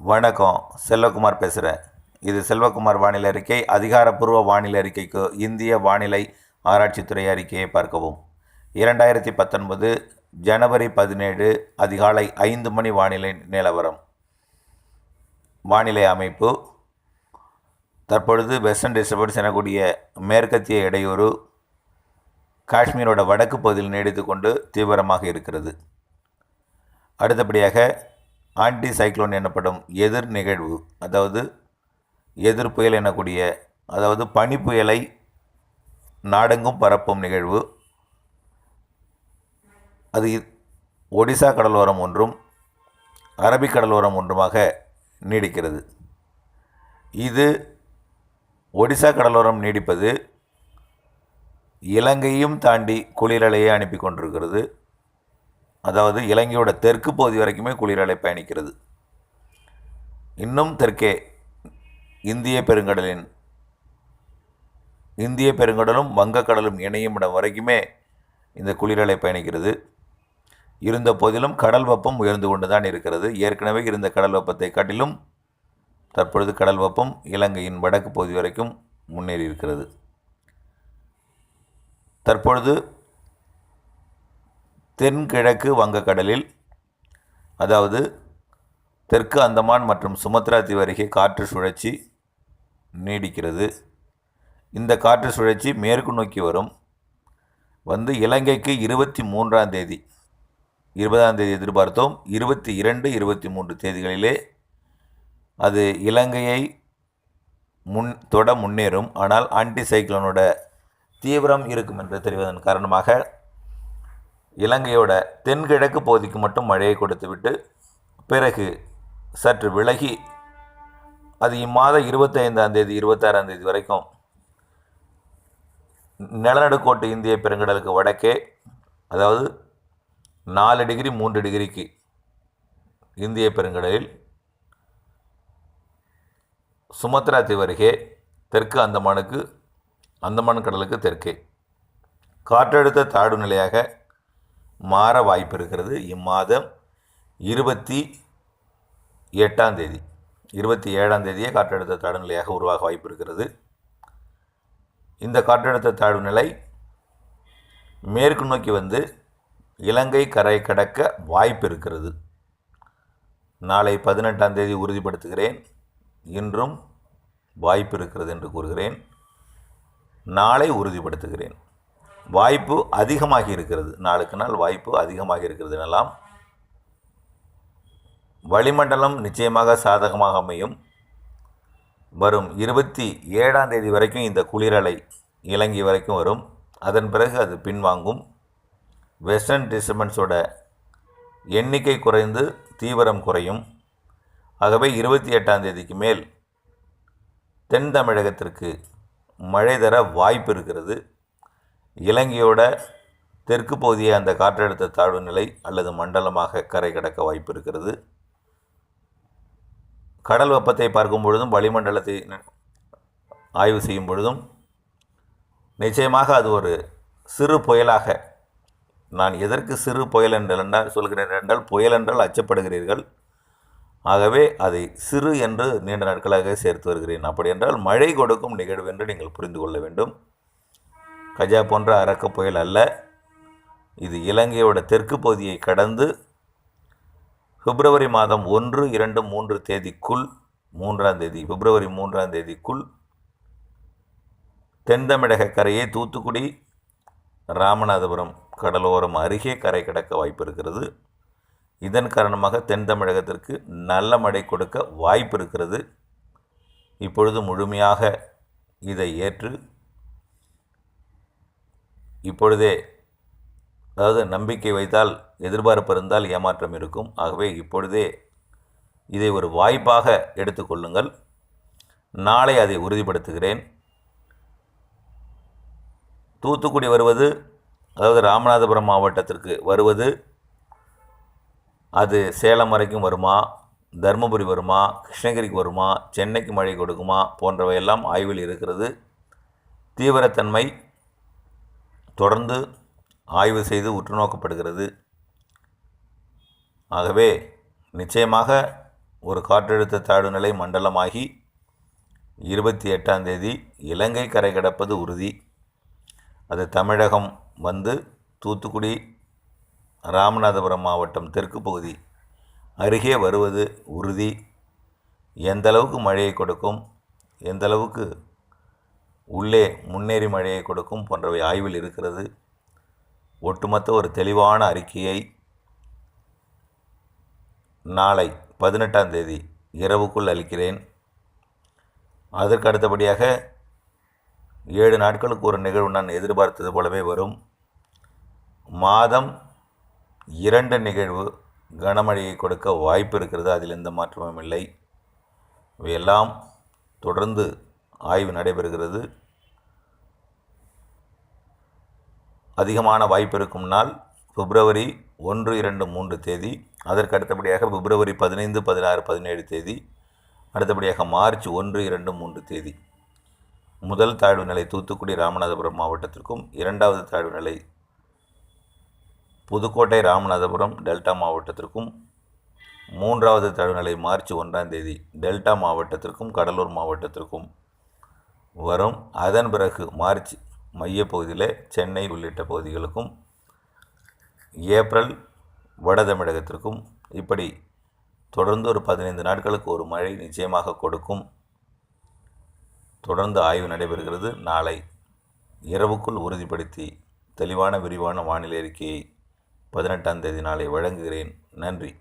வணக்கம். செல்வகுமார் பேசுகிறேன் இது செல்வகுமார் வானிலை அறிக்கை. அதிகாரப்பூர்வ வானிலை அறிக்கைக்கு இந்திய வானிலை ஆராய்ச்சித்துறை அறிக்கையை பார்க்கவும். இரண்டாயிரத்தி பத்தொன்பது ஜனவரி பதினேழு அதிகாலை ஐந்து மணி வானிலை நிலவரம். வானிலை அமைப்பு. தற்பொழுது வெஸ்டர்ன் டிஸ்டர்பன்ஸ் எனக்கூடிய மேற்கத்திய இடையூறு காஷ்மீரோட வடக்கு பகுதியில் நீடித்து கொண்டு தீவிரமாக இருக்கிறது. அடுத்தபடியாக ஆன்டி சைக்ளோன் எனப்படும் எதிர் நிகழ்வு அதாவது எதிர் புயல் எனக்கூடிய அதாவது பனி புயலை நாடெங்கும் பரப்பும் நிகழ்வு. அது ஒடிசா கடலோரம் ஒன்றும் அரபிக் கடலோரம் ஒன்றுமாக நீடிக்கிறது. இது ஒடிசா கடலோரம் நீடிப்பது இலங்கையும் தாண்டி குளிரலையை அனுப்பி கொண்டிருக்கிறது. அதாவது இலங்கையோட தெற்கு பகுதி வரைக்குமே குளிரலை பயணிக்கிறது. இன்னும் தெற்கே இந்திய பெருங்கடலின் இந்திய பெருங்கடலும் வங்கக்கடலும் இணையும் இடம் வரைக்குமே இந்த குளிரலை பயணிக்கிறது. இருந்த போதிலும் கடல் வெப்பம் உயர்ந்து கொண்டு தான் இருக்கிறது. ஏற்கனவே இருந்த கடல் வெப்பத்தை காட்டிலும் தற்பொழுது கடல் வெப்பம் இலங்கையின் வடக்கு பகுதி வரைக்கும் முன்னேறி இருக்கிறது. தற்பொழுது தென்கிழக்கு வங்கக்கடலில் அதாவது தெற்கு அந்தமான் மற்றும் சுமத்ரா தீவு அருகே காற்று சுழற்சி நீடிக்கிறது. இந்த காற்று சுழற்சி மேற்கு நோக்கி வரும். வந்து இலங்கைக்கு இருபத்தி மூன்றாம் தேதி இருபதாம் தேதி எதிர்பார்த்தோம். இருபத்தி இரண்டு இருபத்தி மூன்று தேதிகளிலே அது இலங்கையை முன் தொட முன்னேறும். ஆனால் ஆன்டி சைக்ளோனோட தீவிரம் இருக்கும் என்று தெரிவதன் காரணமாக இலங்கையோட தென்கிழக்கு பகுதிக்கு மட்டும் மழையை கொடுத்துவிட்டு பிறகு சற்று விலகி அது இம்மாத இருபத்தைந்தாம் தேதி இருபத்தாறாம் தேதி வரைக்கும் நிலநடுக்கோட்டு இந்திய பெருங்கடலுக்கு வடக்கே அதாவது நாலு டிகிரி மூன்று டிகிரிக்கு இந்திய பெருங்கடலில் சுமத்ரா தீவு தெற்கு அந்தமானுக்கு அந்தமான் கடலுக்கு தெற்கே. காற்றழுத்த தாழ்வு நிலையாக மாற வாய்ப்பு இருக்கிறது இம்மாதம் இருபத்தி எட்டாம் தேதி இருபத்தி ஏழாம் தேதியே காற்றழுத்த தாழ்வு நிலையாக உருவாக வாய்ப்பு இருக்கிறது இந்த காற்றழுத்த தாழ்வு நிலை மேற்கு நோக்கி வந்து இலங்கை கரை கடக்க வாய்ப்பு இருக்கிறது நாளை பதினெட்டாம் தேதி உறுதிப்படுத்துகிறேன். இன்றும் வாய்ப்பு இருக்கிறது என்று கூறுகிறேன். நாளை உறுதிப்படுத்துகிறேன். வாய்ப்பு அதிகமாகி இருக்கிறது. நாளுக்கு நாள் வாய்ப்பு அதிகமாகி இருக்கிறது எனலாம். வளிமண்டலம் நிச்சயமாக சாதகமாக அமையும். வரும் இருபத்தி ஏழாம் தேதி வரைக்கும் இந்த குளிரலை இலங்கை வரைக்கும் வரும். அதன் பிறகு அது பின்வாங்கும். வெஸ்டர்ன் டிஸ்டர்பன்ஸோட எண்ணிக்கை குறைந்து தீவிரம் குறையும். ஆகவே இருபத்தி எட்டாம் தேதிக்கு மேல் தென் தமிழகத்திற்கு மழை தர வாய்ப்பு இருக்கிறது. இலங்கையோட தெற்கு பகுதியை அந்த காற்றழுத்த தாழ்வு நிலை அல்லது மண்டலமாக கரை கடக்க வாய்ப்பு இருக்கிறது. கடல் வெப்பத்தை பார்க்கும் பொழுதும் வளிமண்டலத்தை ஆய்வு செய்யும் பொழுதும் நிச்சயமாக அது ஒரு சிறு புயலாக நான் எதற்கு சிறு புயல் என்றால் சொல்கிறேன் என்றால் புயல் என்றால் அச்சப்படுகிறீர்கள். ஆகவே அதை சிறு என்று நீண்ட நாட்களாக சேர்த்து வருகிறேன். அப்படி என்றால் மழை கொடுக்கும் நிகழ்வு என்று நீங்கள் புரிந்து கொள்ள வேண்டும். கஜா போன்ற அரக்க புயல் அல்ல. இது இலங்கையோட தெற்கு பகுதியை கடந்து பிப்ரவரி மாதம் ஒன்று இரண்டு மூன்று தேதிக்குள் மூன்றாம் தேதி பிப்ரவரி மூன்றாம் தேதிக்குள் தென்தமிழக கரையை தூத்துக்குடி ராமநாதபுரம் கடலோரம் அருகே கரை கிடக்க வாய்ப்பு இருக்கிறது இதன் காரணமாக தென் தமிழகத்திற்கு நல்ல மழை கொடுக்க வாய்ப்பு இருக்கிறது இப்பொழுது முழுமையாக இதை ஏற்று இப்பொழுதே அதாவது நம்பிக்கை வைத்தால் எதிர்பார்ப்பு இருந்தால் ஏமாற்றம் இருக்கும். ஆகவே இப்பொழுதே இதை ஒரு வாய்ப்பாக எடுத்துக்கொள்ளுங்கள் நாளை அதை உறுதிப்படுத்துகிறேன். தூத்துக்குடி வருவது அதாவது ராமநாதபுரம் மாவட்டத்திற்கு வருவது அது சேலம் வரைக்கும் வருமா? தருமபுரி வருமா? கிருஷ்ணகிரிக்கு வருமா? சென்னைக்கு மழை கொடுக்குமா? போன்றவையெல்லாம் ஆய்வில் இருக்கிறது. தீவிரத்தன்மை தொடர்ந்து ஆய்வு செய்து உற்று நோக்கப்படுகிறது ஆகவே நிச்சயமாக ஒரு காற்றழுத்த தாழ்வு நிலை மண்டலமாகி இருபத்தி எட்டாம் தேதி இலங்கை கரை கடப்பது உறுதி. அது தமிழகம் வந்து தூத்துக்குடி ராமநாதபுரம் மாவட்டம் தெற்கு பகுதி அருகே வருவது உறுதி. எந்தளவுக்கு மழையை கொடுக்கும்? எந்தளவுக்கு உள்ளே முன்னேறி மழையை கொடுக்கும் போன்றவை ஆய்வில் இருக்கிறது. ஒட்டுமொத்த ஒரு தெளிவான அறிக்கையை நாளை பதினெட்டாம் தேதி இரவுக்குள் அளிக்கிறேன். அதற்கு அடுத்தபடியாக ஏழு நாட்களுக்கு ஒரு நிகழ்வு நான் எதிர்பார்த்தது போலவே வரும். மாதம் இரண்டு நிகழ்வு கனமழையை கொடுக்க வாய்ப்பு இருக்கிறது. அதில் எந்த மாற்றமும் இல்லை. இவையெல்லாம் தொடர்ந்து ஆய்வு நடைபெறுகிறது. அதிகமான வாய்ப்பு இருக்கும் நாள் பிப்ரவரி ஒன்று இரண்டு மூன்று தேதி. அதற்கு அடுத்தபடியாக பிப்ரவரி பதினைந்து பதினாறு பதினேழு தேதி. அடுத்தபடியாக மார்ச் ஒன்று இரண்டு மூன்று தேதி. முதல் தாழ்வு நிலை தூத்துக்குடி ராமநாதபுரம் மாவட்டத்திற்கும் இரண்டாவது தாழ்வு நிலை புதுக்கோட்டை ராமநாதபுரம் டெல்டா மாவட்டத்திற்கும் மூன்றாவது தாழ்வுநிலை மார்ச் ஒன்றாம் தேதி டெல்டா மாவட்டத்திற்கும் கடலூர் மாவட்டத்திற்கும். வரும். அதன் பிறகு மார்ச் மையப்பகுதியில் சென்னை உள்ளிட்ட பகுதிகளுக்கும் ஏப்ரல் வட தமிழகத்திற்கும் இப்படி தொடர்ந்து ஒரு பதினைந்து நாட்களுக்கு ஒரு மழை நிச்சயமாக கொடுக்கும். தொடர்ந்து ஆய்வு நடைபெறுகிறது. நாளை இரவுக்குள் உறுதிப்படுத்தி தெளிவான விரிவான வானிலை அறிக்கையை பதினெட்டாம் தேதி நாளை வழங்குகிறேன். நன்றி.